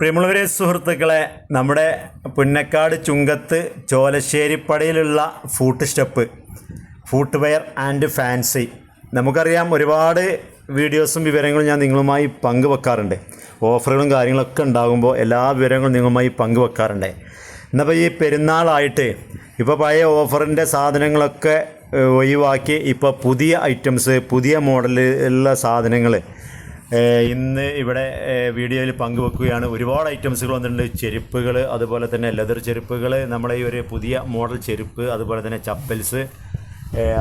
പ്രിയമുള്ളവരെ സുഹൃത്തുക്കളെ നമ്മുടെ പുന്നക്കാട് ചുങ്കത്ത് ചോലശ്ശേരിപ്പടയിലുള്ള foot step foot wear and fancy. നമുക്കറിയാം ഒരുപാട് വീഡിയോസും വിവരങ്ങളും ഞാൻ നിങ്ങളുമായി പങ്കുവെക്കാറുണ്ട്. ഓഫറുകളും കാര്യങ്ങളൊക്കെ ഉണ്ടാകുമ്പോൾ എല്ലാ വിവരങ്ങളും നിങ്ങളുമായി പങ്കുവെക്കാറുണ്ട്. എന്നപ്പോൾ ഈ പെരുന്നാളായിട്ട് ഇപ്പോൾ പഴയ ഓഫറിന്റെ സാധനങ്ങളൊക്കെ ഒഴിവാക്കി ഇപ്പോൾ പുതിയ ഐറ്റംസ് പുതിയ മോഡലുള്ള സാധനങ്ങൾ ഇന്ന് ഇവിടെ വീഡിയോയിൽ പങ്കുവെക്കുകയാണ്. ഒരുപാട് ഐറ്റംസുകൾ വന്നിട്ടുണ്ട്. ചെരുപ്പുകൾ അതുപോലെ തന്നെ ലെതർ ചെരുപ്പുകൾ നമ്മളെ ഈ ഒരു പുതിയ മോഡൽ ചെരുപ്പ് അതുപോലെ തന്നെ ചപ്പൽസ്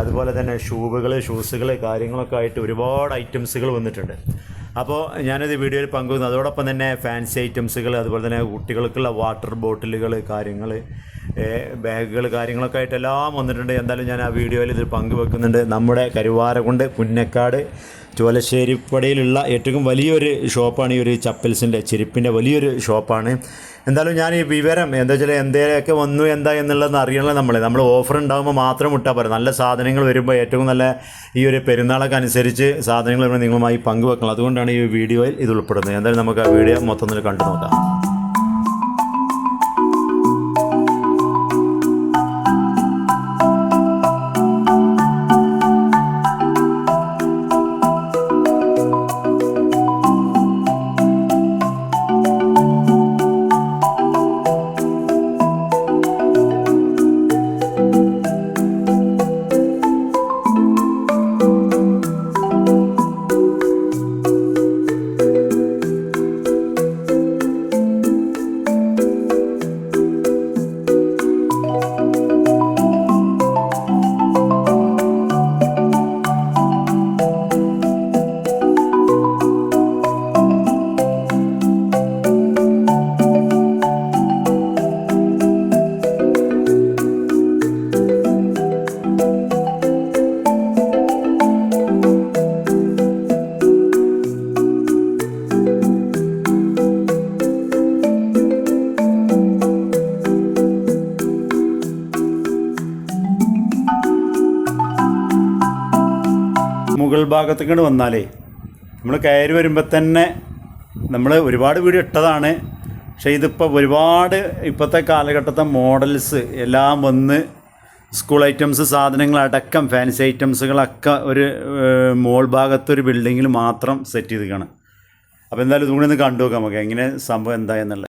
അതുപോലെ തന്നെ ഷൂവുകൾ ഷൂസുകൾ കാര്യങ്ങളൊക്കെ ആയിട്ട് ഒരുപാട് ഐറ്റംസുകൾ വന്നിട്ടുണ്ട്. അപ്പോൾ ഞാനിത് വീഡിയോയിൽ പങ്കുവെക്കുന്നു. അതോടൊപ്പം തന്നെ ഫാൻസി ഐറ്റംസുകൾ അതുപോലെ തന്നെ കുട്ടികൾക്കുള്ള വാട്ടർ ബോട്ടിലുകൾ കാര്യങ്ങൾ ബാഗുകൾ കാര്യങ്ങളൊക്കെ ആയിട്ട് എല്ലാം വന്നിട്ടുണ്ട്. എന്തായാലും ഞാൻ ആ വീഡിയോയിൽ ഇത് പങ്കുവെക്കുന്നുണ്ട്. നമ്മുടെ കരുവാരകുണ്ട് പുന്നക്കാട് ചോലശ്ശേരിപ്പടിയിലുള്ള ഏറ്റവും വലിയൊരു ഷോപ്പാണ് ഈ ഒരു ചപ്പൽസിന്റെ ചെരുപ്പിന്റെ വലിയൊരു ഷോപ്പാണ്. എന്തായാലും ഞാൻ ഈ വിവരം എന്താ വെച്ചാൽ എന്തേലൊക്കെ വന്നു എന്താ എന്നുള്ളതെന്ന് അറിയണമല്ലോ നമ്മൾ നമ്മൾ ഓഫർ ഉണ്ടാകുമ്പോൾ മാത്രം വിട്ടാൽ പോരാ. നല്ല സാധനങ്ങൾ വരുമ്പോൾ ഏറ്റവും നല്ല ഈ ഒരു പെരുന്നാളൊക്കെ അനുസരിച്ച് സാധനങ്ങൾ വരുമ്പോൾ നിങ്ങളുമായി പങ്കുവെക്കണം. അതുകൊണ്ടാണ് ഈ വീഡിയോയിൽ ഇത് ഉൾപ്പെടുന്നത്. എന്തായാലും നമുക്ക് ആ വീഡിയോ മൊത്തത്തിൽ കണ്ടു നോക്കാം മുകൾ ഭാഗത്തേക്ക് വന്നാലേ. നമ്മൾ കയറി വരുമ്പോൾ തന്നെ നമ്മൾ ഒരുപാട് വീട് ഇട്ടതാണ്. പക്ഷേ ഇതിപ്പോൾ ഒരുപാട് ഇപ്പോഴത്തെ കാലഘട്ടത്തെ മോഡൽസ് എല്ലാം വന്ന് സ്കൂൾ ഐറ്റംസ് സാധനങ്ങളടക്കം ഫാൻസി ഐറ്റംസുകളൊക്കെ ഒരു മോൾ ഭാഗത്തൊരു ബിൽഡിങ്ങിൽ മാത്രം സെറ്റ് ചെയ്തിരിക്കുകയാണ്. അപ്പോൾ എന്തായാലും ഇതുകൂടി ഒന്ന് കണ്ടു നോക്കാം നമുക്ക്. എങ്ങനെ സംഭവം എന്താ എന്നുള്ളത്.